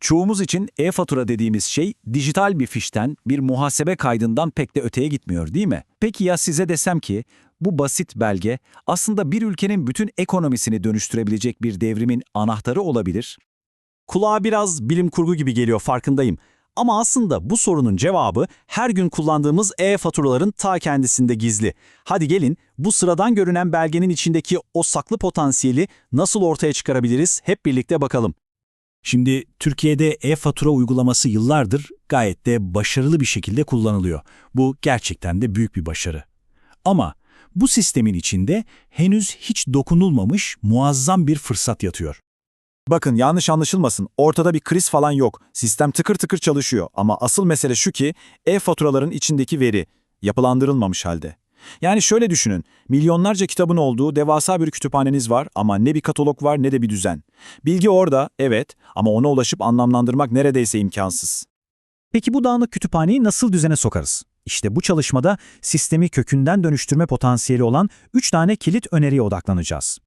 Çoğumuz için e-fatura dediğimiz şey dijital bir fişten, bir muhasebe kaydından pek de öteye gitmiyor değil mi? Peki ya size desem ki bu basit belge aslında bir ülkenin bütün ekonomisini dönüştürebilecek bir devrimin anahtarı olabilir? Kulağa biraz bilim kurgu gibi geliyor farkındayım. Ama aslında bu sorunun cevabı her gün kullandığımız e-faturaların ta kendisinde gizli. Hadi gelin bu sıradan görünen belgenin içindeki o saklı potansiyeli nasıl ortaya çıkarabiliriz hep birlikte bakalım. Şimdi Türkiye'de e-fatura uygulaması yıllardır gayet de başarılı bir şekilde kullanılıyor. Bu gerçekten de büyük bir başarı. Ama bu sistemin içinde henüz hiç dokunulmamış muazzam bir fırsat yatıyor. Bakın yanlış anlaşılmasın, ortada bir kriz falan yok. Sistem tıkır tıkır çalışıyor ama asıl mesele şu ki e-faturaların içindeki veri yapılandırılmamış halde. Yani şöyle düşünün, milyonlarca kitabın olduğu devasa bir kütüphaneniz var ama ne bir katalog var ne de bir düzen. Bilgi orada, evet ama ona ulaşıp anlamlandırmak neredeyse imkansız. Peki bu dağınık kütüphaneyi nasıl düzene sokarız? İşte bu çalışmada sistemi kökünden dönüştürme potansiyeli olan 3 tane kilit öneriye odaklanacağız.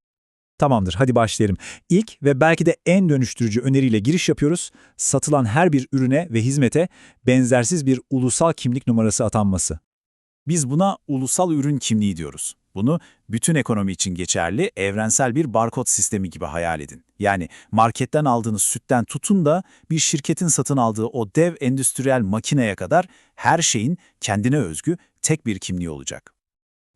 Tamamdır, hadi başlayalım. İlk ve belki de en dönüştürücü öneriyle giriş yapıyoruz. Satılan her bir ürüne ve hizmete benzersiz bir ulusal kimlik numarası atanması. Biz buna ulusal ürün kimliği diyoruz. Bunu bütün ekonomi için geçerli evrensel bir barkod sistemi gibi hayal edin. Yani marketten aldığınız sütten tutun da bir şirketin satın aldığı o dev endüstriyel makineye kadar her şeyin kendine özgü tek bir kimliği olacak.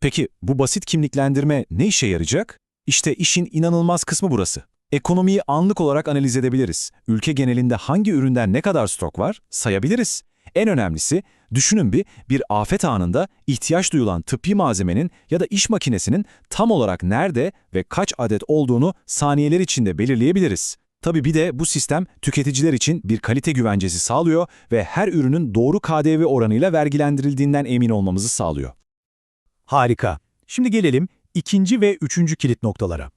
Peki bu basit kimliklendirme ne işe yarayacak? İşte işin inanılmaz kısmı burası. Ekonomiyi anlık olarak analiz edebiliriz. Ülke genelinde hangi üründen ne kadar stok var sayabiliriz. En önemlisi, düşünün bir, bir afet anında ihtiyaç duyulan tıbbi malzemenin ya da iş makinesinin tam olarak nerede ve kaç adet olduğunu saniyeler içinde belirleyebiliriz. Tabii bir de bu sistem tüketiciler için bir kalite güvencesi sağlıyor ve her ürünün doğru KDV oranıyla vergilendirildiğinden emin olmamızı sağlıyor. Harika. Şimdi gelelim ikinci ve üçüncü kilit noktalara.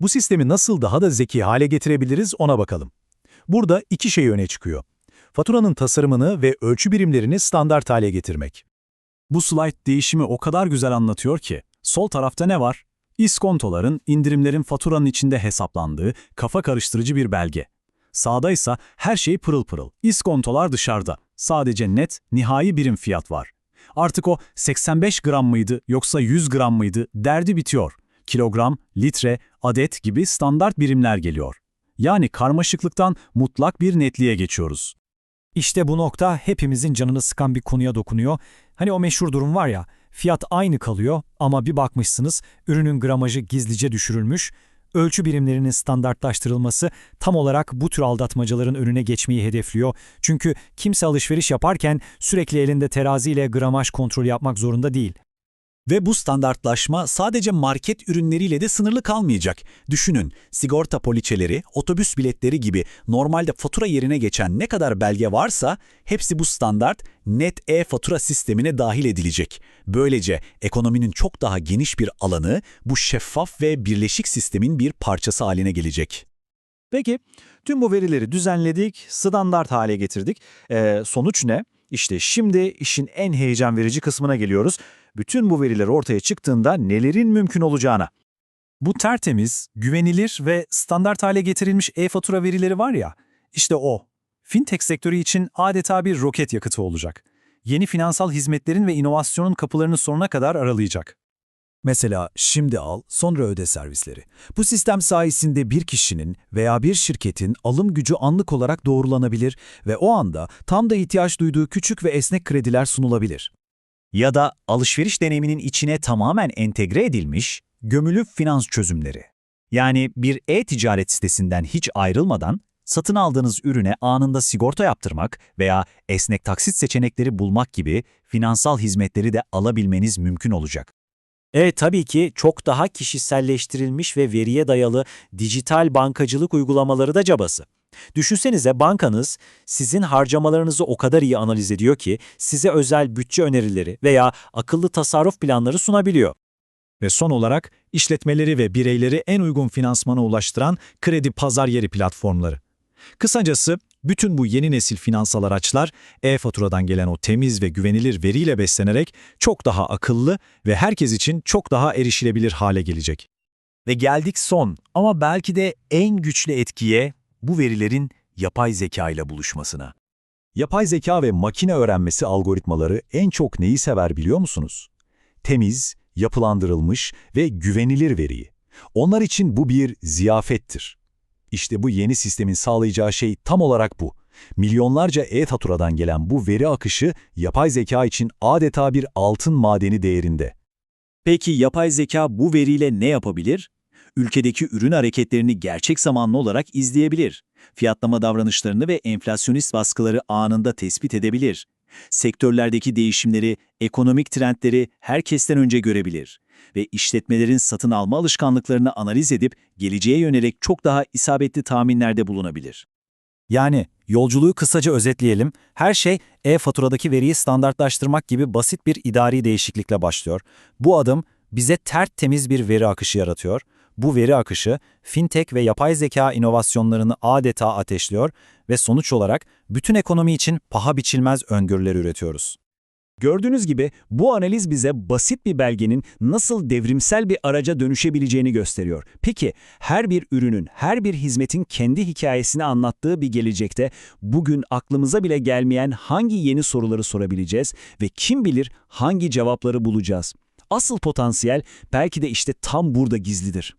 Bu sistemi nasıl daha da zeki hale getirebiliriz ona bakalım. Burada iki şey öne çıkıyor. Faturanın tasarımını ve ölçü birimlerini standart hale getirmek. Bu slide değişimi o kadar güzel anlatıyor ki, sol tarafta ne var? İskontoların, indirimlerin faturanın içinde hesaplandığı kafa karıştırıcı bir belge. Sağda ise her şey pırıl pırıl. İskontolar dışarıda. Sadece net, nihai birim fiyat var. Artık o 85 gram mıydı yoksa 100 gram mıydı derdi bitiyor. Kilogram, litre, adet gibi standart birimler geliyor. Yani karmaşıklıktan mutlak bir netliğe geçiyoruz. İşte bu nokta hepimizin canını sıkan bir konuya dokunuyor. Hani o meşhur durum var ya, fiyat aynı kalıyor ama bir bakmışsınız ürünün gramajı gizlice düşürülmüş, ölçü birimlerinin standartlaştırılması tam olarak bu tür aldatmacaların önüne geçmeyi hedefliyor. Çünkü kimse alışveriş yaparken sürekli elinde teraziyle gramaj kontrolü yapmak zorunda değil. Ve bu standartlaşma sadece market ürünleriyle de sınırlı kalmayacak. Düşünün, sigorta poliçeleri, otobüs biletleri gibi normalde fatura yerine geçen ne kadar belge varsa hepsi bu standart net e-fatura sistemine dahil edilecek. Böylece ekonominin çok daha geniş bir alanı bu şeffaf ve birleşik sistemin bir parçası haline gelecek. Peki, tüm bu verileri düzenledik, standart hale getirdik. Ee, sonuç ne? İşte şimdi işin en heyecan verici kısmına geliyoruz. Bütün bu veriler ortaya çıktığında nelerin mümkün olacağına. Bu tertemiz, güvenilir ve standart hale getirilmiş e-fatura verileri var ya, işte o. Fintech sektörü için adeta bir roket yakıtı olacak. Yeni finansal hizmetlerin ve inovasyonun kapılarını sonuna kadar aralayacak. Mesela şimdi al, sonra öde servisleri. Bu sistem sayesinde bir kişinin veya bir şirketin alım gücü anlık olarak doğrulanabilir ve o anda tam da ihtiyaç duyduğu küçük ve esnek krediler sunulabilir. Ya da alışveriş deneyiminin içine tamamen entegre edilmiş gömülü finans çözümleri. Yani bir e-ticaret sitesinden hiç ayrılmadan satın aldığınız ürüne anında sigorta yaptırmak veya esnek taksit seçenekleri bulmak gibi finansal hizmetleri de alabilmeniz mümkün olacak. E tabii ki çok daha kişiselleştirilmiş ve veriye dayalı dijital bankacılık uygulamaları da cabası. Düşünsenize bankanız sizin harcamalarınızı o kadar iyi analiz ediyor ki size özel bütçe önerileri veya akıllı tasarruf planları sunabiliyor. Ve son olarak işletmeleri ve bireyleri en uygun finansmana ulaştıran kredi pazar yeri platformları. Kısacası bütün bu yeni nesil finansal araçlar e-faturadan gelen o temiz ve güvenilir veriyle beslenerek çok daha akıllı ve herkes için çok daha erişilebilir hale gelecek. Ve geldik son ama belki de en güçlü etkiye bu verilerin yapay zeka ile buluşmasına. Yapay zeka ve makine öğrenmesi algoritmaları en çok neyi sever biliyor musunuz? Temiz, yapılandırılmış ve güvenilir veriyi. Onlar için bu bir ziyafettir. İşte bu yeni sistemin sağlayacağı şey tam olarak bu. Milyonlarca e-faturadan gelen bu veri akışı yapay zeka için adeta bir altın madeni değerinde. Peki yapay zeka bu veriyle ne yapabilir? Ülkedeki ürün hareketlerini gerçek zamanlı olarak izleyebilir. Fiyatlama davranışlarını ve enflasyonist baskıları anında tespit edebilir. Sektörlerdeki değişimleri, ekonomik trendleri herkesten önce görebilir. Ve işletmelerin satın alma alışkanlıklarını analiz edip geleceğe yönelik çok daha isabetli tahminlerde bulunabilir. Yani yolculuğu kısaca özetleyelim. Her şey e-faturadaki veriyi standartlaştırmak gibi basit bir idari değişiklikle başlıyor. Bu adım bize tertemiz bir veri akışı yaratıyor. Bu veri akışı fintech ve yapay zeka inovasyonlarını adeta ateşliyor ve sonuç olarak bütün ekonomi için paha biçilmez öngörüler üretiyoruz. Gördüğünüz gibi bu analiz bize basit bir belgenin nasıl devrimsel bir araca dönüşebileceğini gösteriyor. Peki her bir ürünün, her bir hizmetin kendi hikayesini anlattığı bir gelecekte bugün aklımıza bile gelmeyen hangi yeni soruları sorabileceğiz ve kim bilir hangi cevapları bulacağız? Asıl potansiyel belki de işte tam burada gizlidir.